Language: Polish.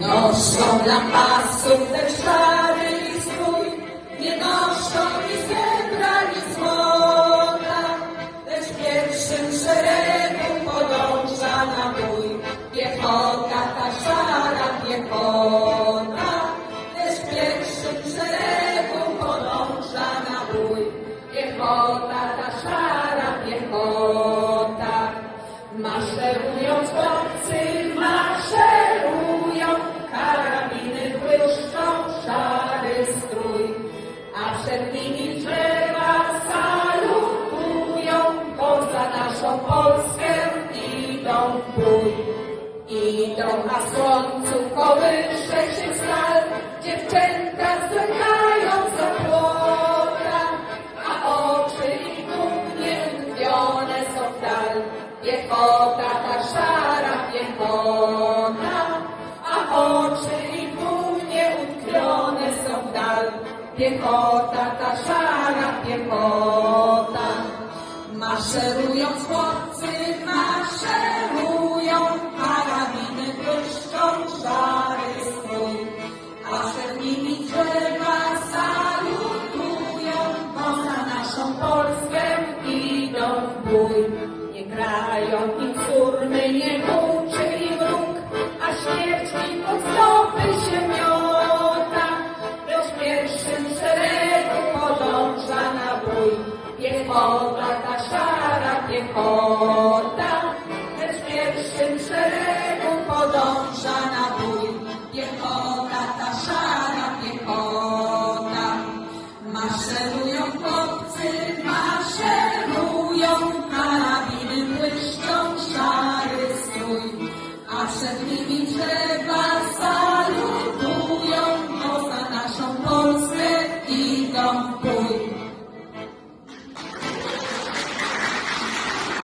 nós não la paz sofrer przed nimi drzewa salutują, bo za naszą Polskę idą w bój. Idą na słońcu, kołysze się stal, dziewczęta zlekają za płota, a oczy i dumnie są w dal. Piechota, ta szara piechota, Piechota, ta szara piechota. Maszerując chłopcy, maszerują, karabiny błyszczą, szary strój, a przed nimi drzewa salutują, bo za naszą Polskę idą w bój. Nie grają im surmy, nie buczy Piechota, ta szara piechota, lecz w pierwszym szeregu podąża na bój. Piechota, ta szara piechota, maszerują chłopcy, maszerują, karabiny błyszczą, szary strój, a przed nimi drzewa